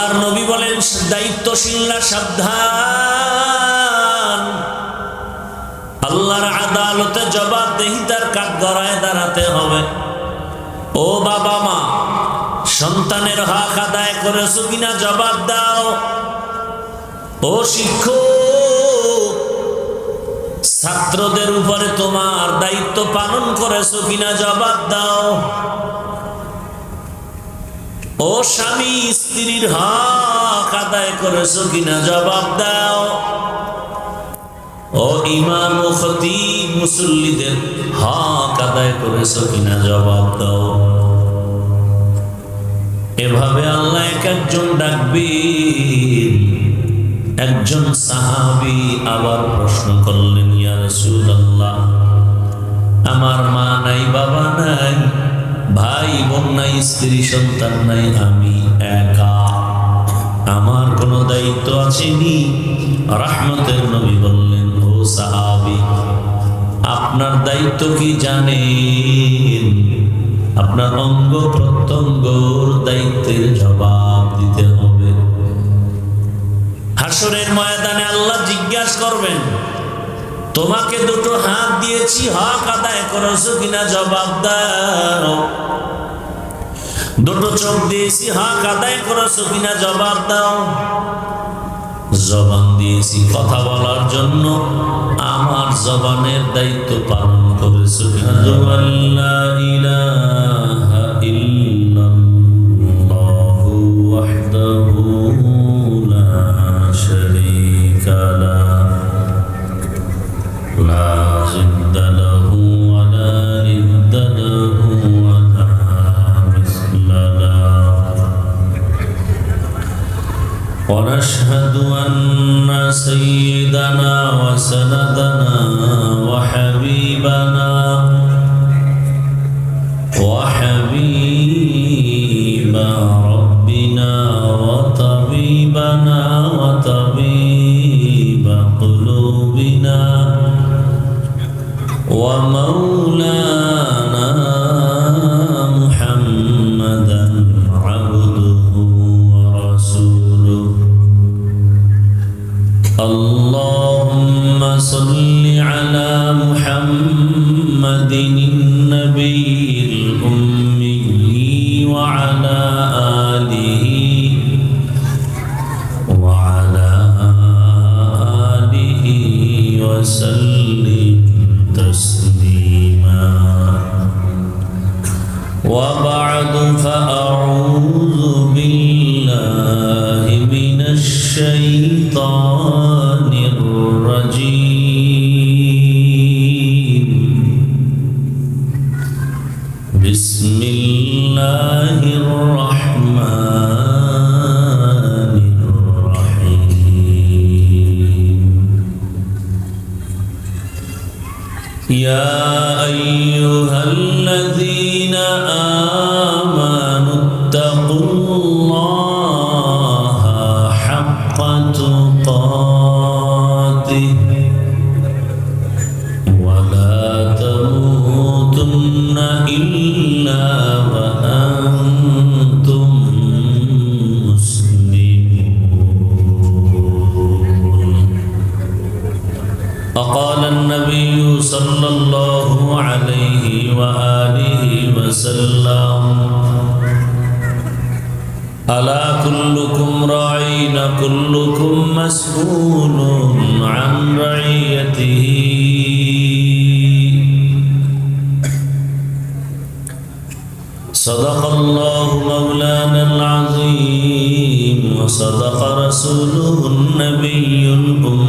আল্লাহর নবী বলেন দায়িত্বশীলরা সাবধান। আল্লাহর আদালতে জবাবদেহিতার কাঠগড়ায় দাঁড়াতে হবে। ও বাবা মা, সন্তানের হক আদায় করেছ কিনা জবাব দাও। ও শিক্ষক, ছাত্রদের উপরে তোমার দায়িত্ব পালন করেছ কিনা জবাব দাও। ও স্বামী, স্ত্রীর হক আদায় করেছ কিনা জবাব দাও। ও ইমাম ও খতিব, মুসল্লিদের হক আদায় করেছ কিনা জবাব দাও। এভাবে আল্লাহ এক একজন ডাকবেন, একজন সাহাবি আবার প্রশ্ন করলেন, ইয়া রাসূলুল্লাহ, আমার মা নাই, বাবা নাই? ভাই বোন নাই, স্ত্রী সন্তান নাই, আমি একা। আমার কোনো দায়িত্ব আছেনি রাহমতের নবী বললেন, ও সাহাবি, আপনার দায়িত্ব কি জানেন? আপনার অঙ্গ প্রত্যঙ্গর দায়িত্বের জবাব দিতে হবে। হাসরের ময়দানে আল্লাহ জিজ্ঞাসা করবেন তোমাকে দুটো হাত দিয়েছি, হক আদায় করেছ কিনা জবাব দাও। দুটো চোখ দিয়েছি, হক আদায় করেছ কিনা জবাব দাও। জবান দিয়েছি, কথা বলার জন্য আমার জবানের দায়িত্ব পালন করেছ কিনা জবান। লা سيدنا وسندنا وحبيبنا وحبيب ربنا وطبيبنا وطبيب قلوبنا ومولانا من الشيطان. وقال النبي صلى الله عليه وآله وسلم ألا كلكم راعين كلكم مسؤول عن رعيته صدق الله مولانا العظيم وصدق رسوله النبي الأمي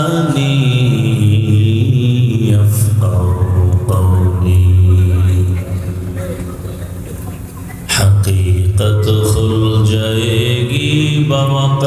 بوقت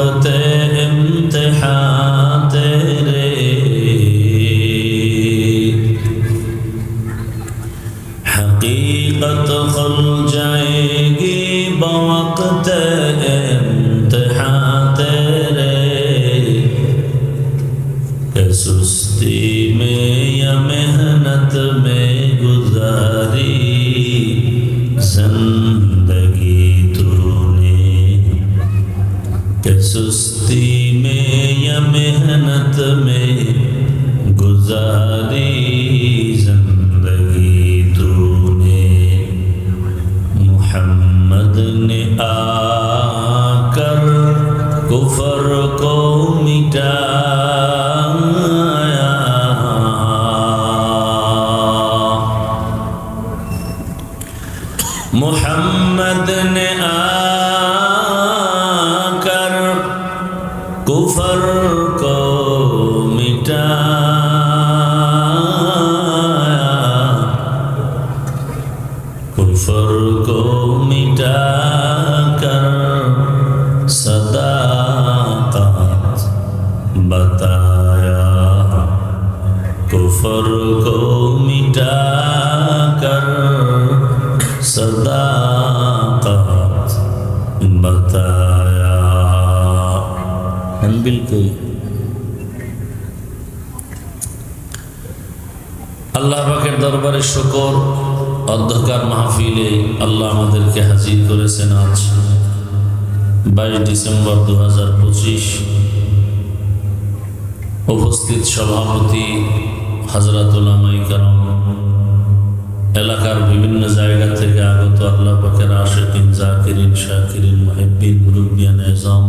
محنت میں گزاری زندگی تو نے محمد نے آ کر کفر کو مٹا बताया कुफर को मिटा कर सदा बताया बिल्कुल আল্লাহ পাকের দরবারে শকর অন্ধকার মাহফিলে আল্লাহ আমাদেরকে হাজির করেছেন আজ বাইশ ডিসেম্বর দু হাজার পঁচিশ। উপস্থিত সভাপতি হাজরাতুল্লামাই কারম এলাকার বিভিন্ন জায়গা থেকে আগত আল্লাহ পাকের আশেকিন, জাকিরিন, শাকিরিন মাহিবিন মুরব্বিয়ান এজম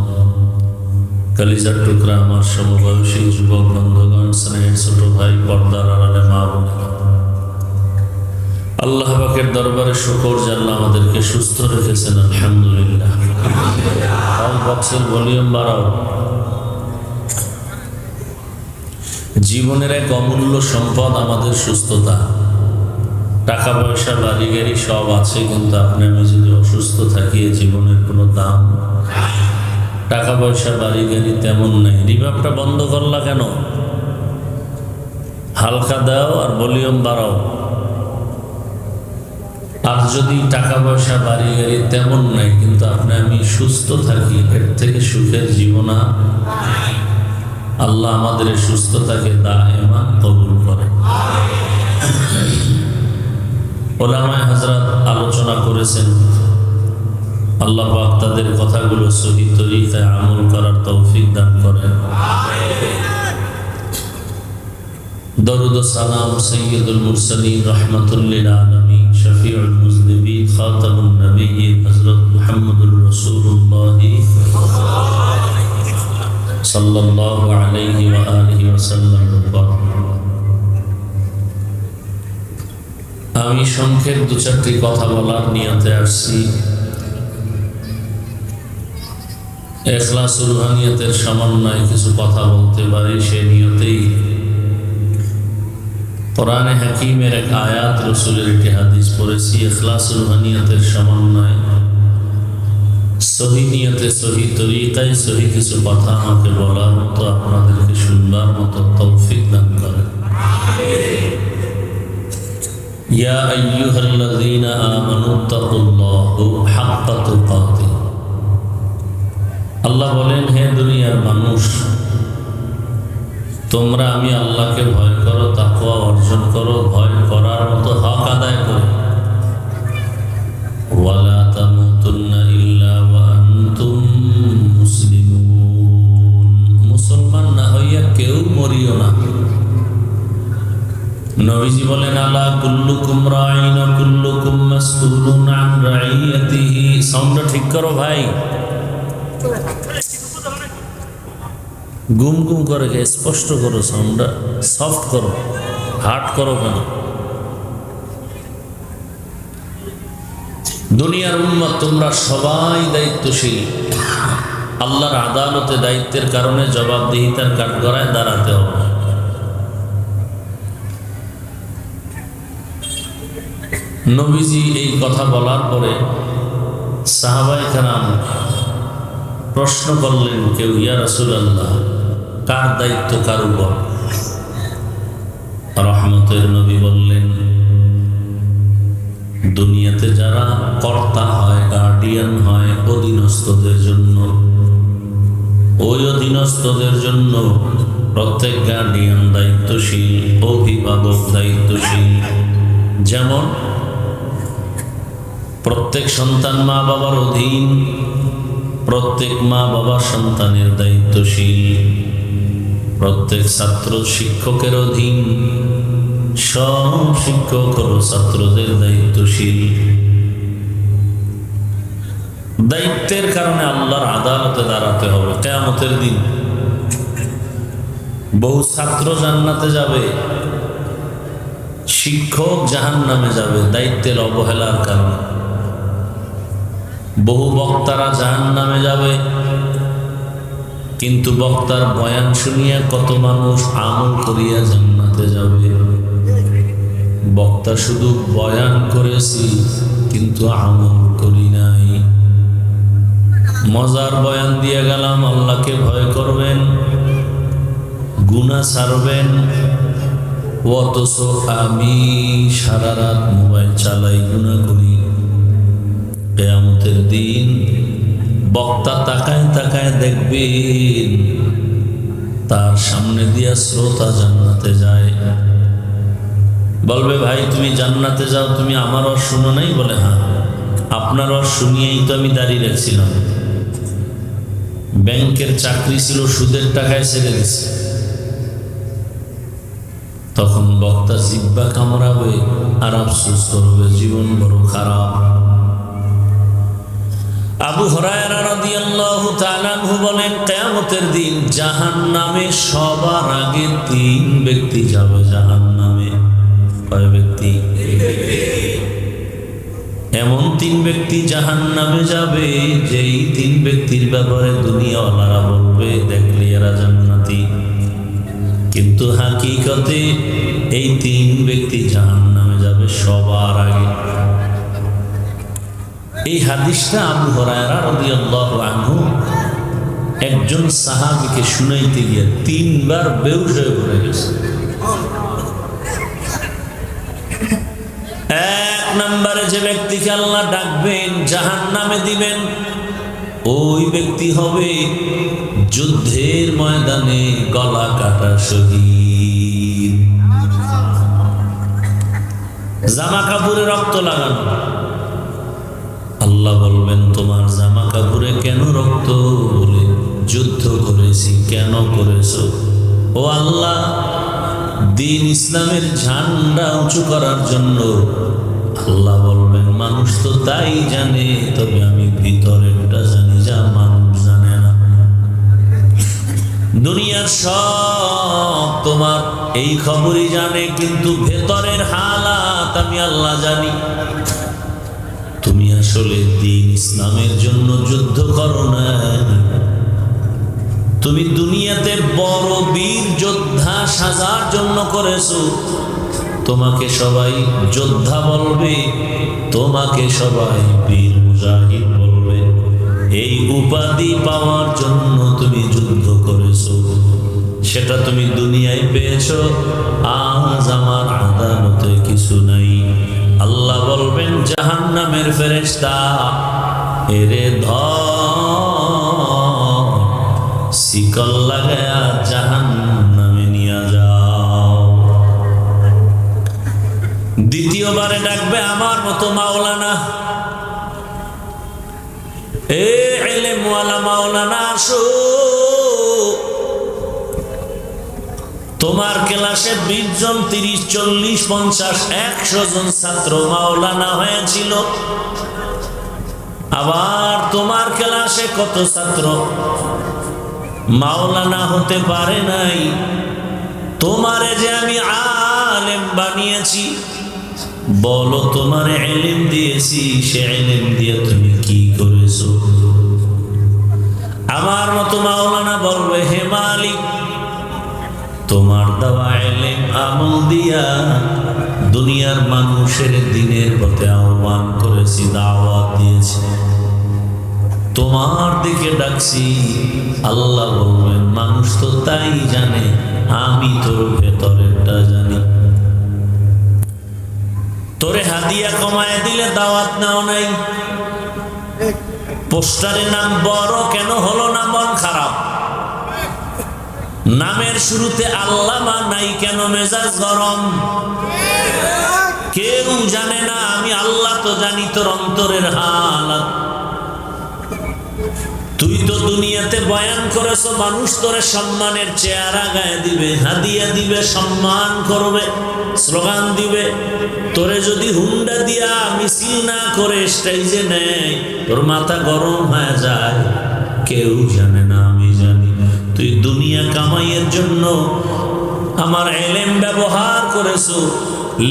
কালিজার টুকরা আমার সমবয়সী যুবক, বন্ধুগণ, স্নেহের ছোট ভাই, পর্দার আড়ালে মা আল্লাহ পাকের দরবারে শুকর জানলা আমাদেরকে সুস্থ রেখেছেন, আলহামদুলিল্লাহ। ভলিউম বাড়াও। জীবনের এক অমূল্য সম্পদ আমাদের সুস্থতা। টাকা পয়সা, বাড়ি গাড়ি সব আছে, কিন্তু আপনি আমি যদি অসুস্থ থাকি জীবনের কোনো দাম? টাকা পয়সা, বাড়ি গাড়ি তেমন নেই। রিভাবটা বন্ধ করলা কেন? হালকা দাও আর ভলিউম বাড়াও। আর যদি টাকা পয়সা, বাড়ি গাড়ি তেমন নাই, কিন্তু আপনি আমি সুস্থ থাকি, এর থেকে সুখের জীবনা আল্লাহ আমাদের সুস্থতাকে দা এমা কবুল করে। ওলামায় হাজরাত আলোচনা করেছেন, আল্লাহ পাক তাদের কথাগুলো সহি তরিকায় আমল করার তৌফিক দান করেন। দরুদ সালাম সৈয়দুল মুরসালিন রহমতুল্লিল আলমী শফিউল মুজনিবিন, খাতামুন নবী হজরত মুহাম্মদুর রসুল্লাহ সাল্লাল্লাহু আলাইহি ওয়া আলিহি ওয়াসাল্লাম উপর আমি সংক্ষেপ দু চারটি কথা বলার নিয়তে আসছি। এখলাস রুহানিয়তের সমন্বয়ে কিছু কথা বলতে পারি, সে নিয়তেই। কোরআনে হাকিমের এক আয়াত রসুলের একটি হাদিস পড়েছি এখলাস রুহানিয়তের সমন্বয়ে। সহি নিয়তে সহি তরিকায় সহি কিছু কথা আমাকে বলার মতো আপনাদেরকে শুনবার মতো তৌফিক দান করেন يا أيها الذين آمنوا اتقوا الله حق تقاته আল্লাহ বলেন হে দুনিয়ার মানুষ তোমরা আমি আল্লাহকে ভয় করো তাকুয়া অর্জন করো ভয় করার মতো হক আদায় করো কেউ মরিও না। নবীজি বলেন, আলা কুল্লুকুম রাইন কুল্লুকুম মাসউলুন আন রাইয়াতিহি। সাউন্ডটা ঠিক করো ভাই। গুম গুম করে স্পষ্ট করো সাউন্ডটা সফট করো হার্ড করো কেন? দুনিয়ার উন্মত তোমরা সবাই দায়িত্বশীল। আল্লাহর আদালতে দায়িত্বের কারণে জবাবদিহিতার কাঠগড়ায় দাঁড়াতে হবে। নবীজি এই কথা বলার পরে সাহাবাই কারাম প্রশ্ন করলেন, কেউ ইয়া রসুল আল্লাহ কার দায়িত্ব কার উপর? রহমতের নবী বললেন, দুনিয়াতে যারা কর্তা হয় গার্ডিয়ান হয়, অধীনস্থদের জন্য ওই অধীনস্থদের জন্য প্রত্যেক গার্ডিয়ান দায়িত্বশীল, অভিভাবক দায়িত্বশীল। যেমন, প্রত্যেক সন্তান মা বাবার অধীন, প্রত্যেক মা বাবা সন্তানের দায়িত্বশীল। প্রত্যেক ছাত্র শিক্ষকের অধীন, সব শিক্ষক ছাত্রদের দায়িত্বশীল। দায়িত্বের কারণে আল্লাহর আদালতে দাঁড়াতে হবে, কেয়ামতের দিন। বহু ছাত্র জান্নাতে যাবে, শিক্ষক জাহান নামে যাবে দায়িত্বের অবহেলার কারণে। বহু বক্তারা জাহান নামে যাবে, কিন্তু বক্তার বয়ান শুনিয়া কত মানুষ আমল করিয়া জান্নাতে যাবে। বক্তা শুধু বয়ান করেছি, কিন্তু আমল করি নাই। মজার বয়ান দিয়ে গেলাম, আল্লাহকে ভয় করবেন গুণা ছাড়বেন। অথচ আমি সারা রাত মোবাইল চালাই গুণা করি। কেয়ামতের দিন বক্তা তাকায় তাকায় দেখবেন, তার সামনে দিয়া শ্রোতা জান্নাতে যায়। বলবে, ভাই, তুমি জান্নাতে যাও, তুমি আমার আর শুনো নাই? বলে হ্যাঁ। আপনার আর শুনিয়েই তো আমি দাঁড়িয়ে রাখছিলাম ব্যাংকের চাকরি ছিল, সুদের টাকায় ছেড়ে দিছে। তখন বক্তা জিব্বা কামড়াবে, আর আফসোস করবে, জীবন বড় খারাপ। আবু আনহু বলেন, কিয়ামতের দিন জাহান্নামে সবার আগে তিন ব্যক্তি যাবে জাহান নামে কয় ব্যক্তি? এমন তিন ব্যক্তি জাহান্নামে যাবে, যেই তিন ব্যক্তির ব্যাপারে দুনিয়াওয়ালারা বলবে দেখলে এরা জান্নাতি। কিন্তু হাকিকতে এই তিন ব্যক্তি জাহান্নামে যাবে সবার আগে। এই হাদিসটা আবু হরায়রা রাদিয়াল্লাহু আনহু একজন সাহাবীকে শুনাইতে গিয়ে তিনবার বেউস হয়ে পড়ে গেছে। নম্বরে যে ব্যক্তিকে আল্লাহ ডাকবেন জাহান নামে দিবেন, ওই ব্যক্তি হবে যুদ্ধের ময়দানে গলা কাটা শহীদ। জামা কাপড়ে রক্ত লাগানো। আল্লাহ বলবেন, তোমার জামা কাপড়ে কেন রক্ত? বলে, যুদ্ধ করেছি, কেন করেছ? ও আল্লাহ, দিন ইসলামের ঝান্ডা উঁচু করার জন্য আল্লাহ বলবেন, মানুষ তো তাই জানে, তবে আমি ভিতরেরটা জানি, যা মানুষ জানে না। দুনিয়ার সব তোমার এই খবরই জানে, কিন্তু ভেতরের হালাত আমি আল্লাহ জানি। তুমি আসলে দিন ইসলামের জন্য যুদ্ধ করো না। তুমি দুনিয়াতে বড় বীর যোদ্ধা সাজার জন্য করেছ। তোমাকে সবাই যোদ্ধা বলবে, তোমাকে সবাই বীর মুজাহিদ বলবে। এই উপাধি পাওয়ার জন্য তুমি যুদ্ধ করেছ। সেটা তুমি দুনিয়ায় পেয়েছ, আজ আমার আদালতে কিছু নাই। আল্লাহ বলবেন জাহান নামের ফেরেস্তা এরে ধর, শিকল লাগায়া জাহান দ্বিতীয়বারে ডাকবে আমার মতো মাওলানা। এ এলেমওয়ালা মাওলানা, আসো। তোমার ক্লাসে বিশ জন, তিরিশ, চল্লিশ, পঞ্চাশ, একশো জন ছাত্র মাওলানা হয়েছিল। আবার তোমার ক্লাসে কত ছাত্র? মাওলানা হতে পারে নাই। তোমারে যে আমি আলেম বানিয়েছি। বলো, তোমার এলিম দিয়েছি, সে এলিম দিয়ে তুমি কি করেছ? আমার মতো মাওলানা বলবে, হে মালিক, তোমার দেওয়া এলেম আমল দিয়া দুনিয়ার মানুষের দিনের পথে আহ্বান করেছি, দাওয়াত দিয়েছি। তোমার দিকে ডাকছি, আল্লাহ বলবেন, মানুষ তো তাই জানে, আমি তোর ভেতরেরটা জানি। তোরে হাদিয়া কমায় দিলে দাওয়াত নাও নাই। পোস্টারের নাম বড় কেন হলো না মন খারাপ? নামের শুরুতে আল্লামা নাই কেন মেজাজ গরম? কেউ জানে না, আমি আল্লাহ তো জানি তোর অন্তরের হালাত। তুই তো দুনিয়াতে বয়ান করেছ, মানুষ তোরে সম্মানের চেহারা গায়ে দিবে, হাদিয়া দিবে, সম্মান করবে, স্লোগান দিবে। তোরে যদি হুন্ডা দিয়া মিছিল না করে স্টেজে নেয়, তোর মাথা গরম হয়ে যায়। কেউ জানে না, আমি জানি তুই দুনিয়া কামাইয়ের জন্য আমার এলেম ব্যবহার করেছ,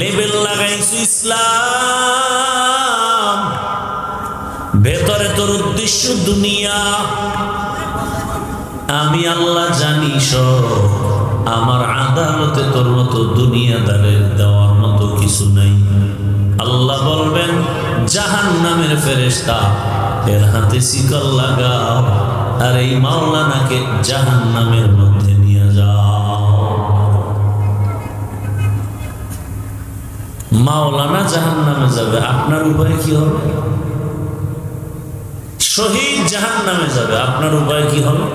লেবেল লাগাইছো ইসলাম। ভেতরে তোর উদ্দেশ্য দুনিয়া। আমি আল্লাহ জানি আমার আদালতে তোর মতো দুনিয়াদারের দেওয়ার মতো কিছু নাই। আল্লাহ বলবেন জাহান নামের ফেরেস্তা এর হাতে শিকল লাগাও, আর এই মাওলানাকে জাহান নামের মধ্যে নিয়ে যাও। মাওলানা জাহান নামে যাবে, আপনার উপায় কি হবে? শহীদ জাহান নামে যাবে। আপনার উপায় কি হবে?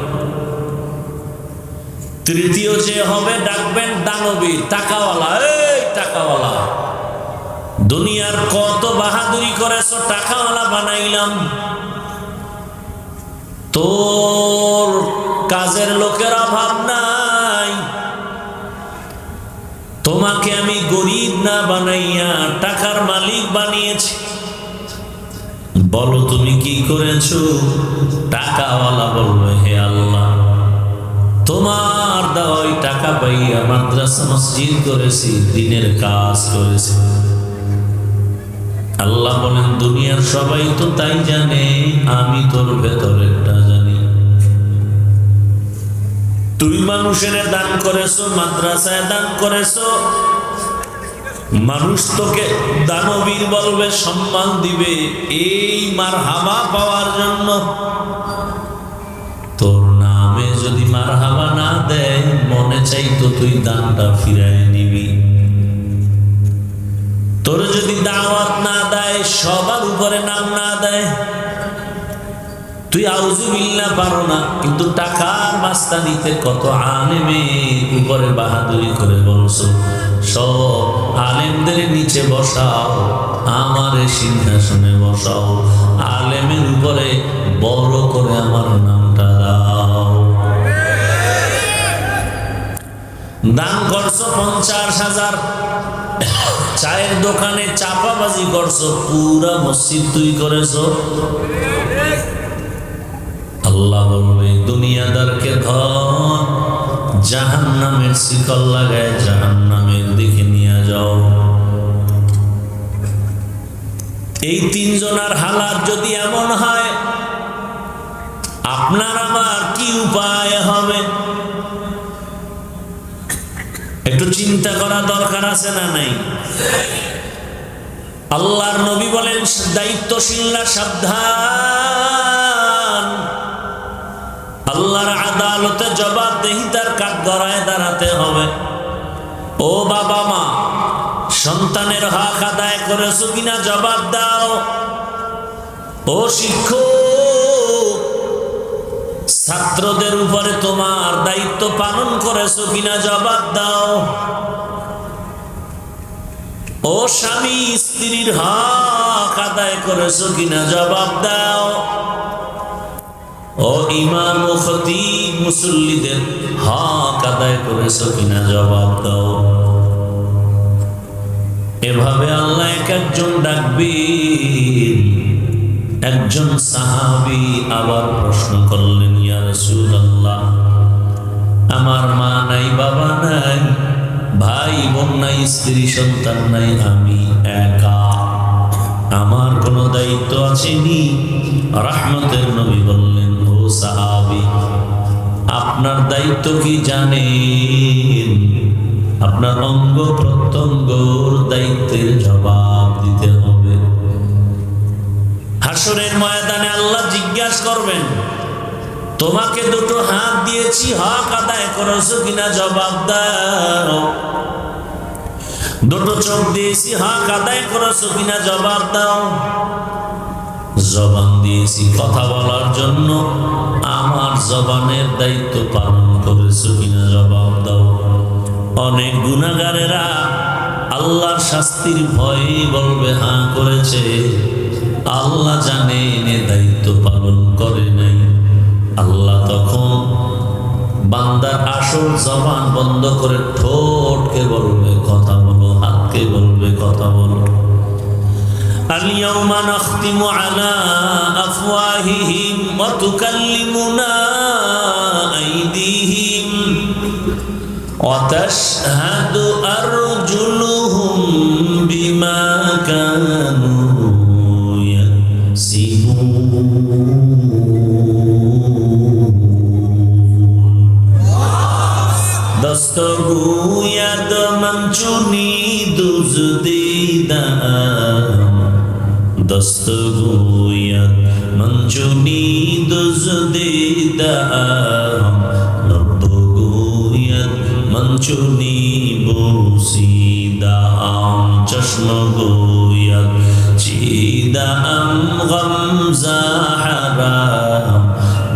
তৃতীয় যে হবে, ডাকবেন দানবী, টাকাওয়ালা। এই টাকাওয়ালা, দুনিয়ার কত বাহাদুরি করেছ, টাকাওয়ালা বানাইলাম। তোর কাজের লোকের অভাব নাই। তোমাকে আমি গরিব না বানাইয়া টাকার মালিক বানিয়েছি। বলো তুমি কি করেছ? টাকাওয়ালা বলবে হে আল্লাহ, তোমার দেওয়াই টাকা পাইয়া মাদ্রাসা মসজিদ করেছি, দিনের কাজ করেছি। আল্লাহ বলেন, দুনিয়ার সবাই তো তাই জানে, আমি তোর ভেতরেরটা জানি। তুই মানুষের দান করেছ, মাদ্রাসায় দান করেছ মানুষ তোকে দানবীর বলবে, সম্মান দিবে, এই মার হাবা পাওয়ার জন্য। তোর নামে যদি মার হাবা না দেয়, মনে চাইতো তুই দানটা ফিরাই নিবি। তুই আউজুবিল্লা পারো না, কিন্তু টাকার মাস্তা নিতে কত আলেমে উপরে বাহাদুরি করে বলছো। সব আলেমদের নিচে বসাও, আমার সিংহাসনে বসাও, আলেমের উপরে বড় করে আমার নামটা দাও। দান করছ পঞ্চাশ হাজার। চায়ের দোকানে চাপাবাজি করছ, পুরা মসজিদ তুই করেছ। আল্লাহ বলবে, দুনিয়াদারকে ধর জাহান নামের শিকল লাগায় জাহান নামের দিকে নিয়ে যাও। এই তিনজনার হালাত যদি এমন হয়, আপনার আমার কি উপায় হবে? একটু চিন্তা করা দরকার আছে না নাই? আল্লাহর নবী বলেন, দায়িত্বশীলরা সাবধান। আল্লাহর আদালতে জবাবদেহিতার কাঠ গড়ায় দাঁড়াতে হবে। ও বাবা মা, সন্তানের হক আদায় করেছ কিনা জবাব দাও। ও শিক্ষক, ছাত্রদের উপরে তোমার দায়িত্ব পালন করেছ কিনা জবাব দাও। ও স্বামী, স্ত্রীর হক আদায় করেছ কিনা জবাব দাও। ও ইমাম ও খতিব মুসল্লিদের করেছ কিনা জবাব দাও। এভাবে আল্লাহ এক একজন ডাকবেন একজন সাহাবি আবার প্রশ্ন করলেন আমার মা নাই, বাবা নাই, ভাই বোন নাই, স্ত্রী সন্তান নাই, আমি একা। আমার কোনো দায়িত্ব আছেনি রাহমতের নবী বললেন আপনার দায়িত্ব কি জানেন? আপনার অঙ্গ প্রত্যঙ্গর দায়িত্বের জবাব দিতে হবে। হাসরের ময়দানে আল্লাহ জিজ্ঞাসা করবেন, তোমাকে দুটো হাত দিয়েছি, হক আদায় করেছ কিনা জবাব দাও। দুটো চোখ দিয়েছি, হক আদায় করেছ কিনা জবাব দাও। জবান দিয়েছি কথা বলার জন্য। আমার জবানের দায়িত্ব পালন করেছ কিনা জবাব দাও। অনেক গুণাগারেরা আল্লাহর শাস্তির ভয়ে বলবে হাঁ করেছে। আল্লাহ জানেন এ দায়িত্ব পালন করে নাই। আল্লাহ তখন বান্দার আসল জবান বন্ধ করে ঠোঁটকে বলবে, কথা বলো, হাতকে বলবে, কথা বলো। اليوم نختم على أفواههم وتكلمنا أيديهم وتشهد أرجلهم بما كانوا يكسبون. دستگوید من چونی دزدیدم دستگوید من چونی دزدیدم رب گوید من چونی بوسیدم چشم گوید چیدم غم زحرم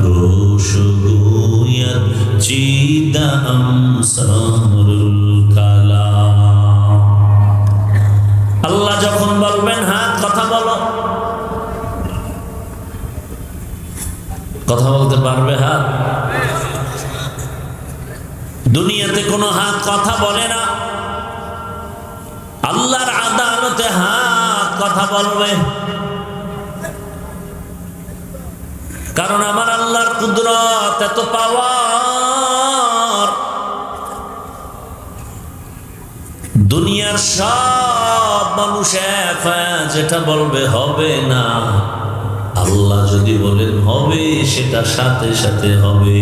گوش گوید چیدم سر কথা বলে না। আল্লাহর আদালতে হাত কথা বলবে। কারণ আমার আল্লাহর কুদরত এত পাওয়ার দুনিয়ার সব মানুষ যেটা বলবে হবে না। আল্লাহ যদি বলেন হবে, সেটা সাথে সাথে হবে।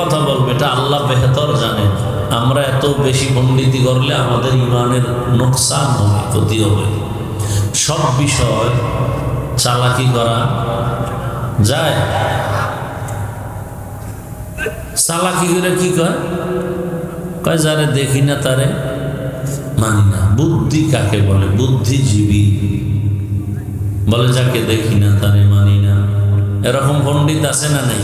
কথা বলবে, এটা আল্লাহ বেহতর জানে। আমরা এত বেশি পণ্ডিতি করলে আমাদের ইমানের নোকসান হবে, ক্ষতি হবে। সব বিষয় চালাকি করা যায়। চালাকি করে কি কয়? কয়, যারে দেখি না তারে মানি না। বুদ্ধি কাকে বলে? বুদ্ধিজীবী। বলে, যাকে দেখি না তারে মানি না। এরকম পণ্ডিত আছে না নেই?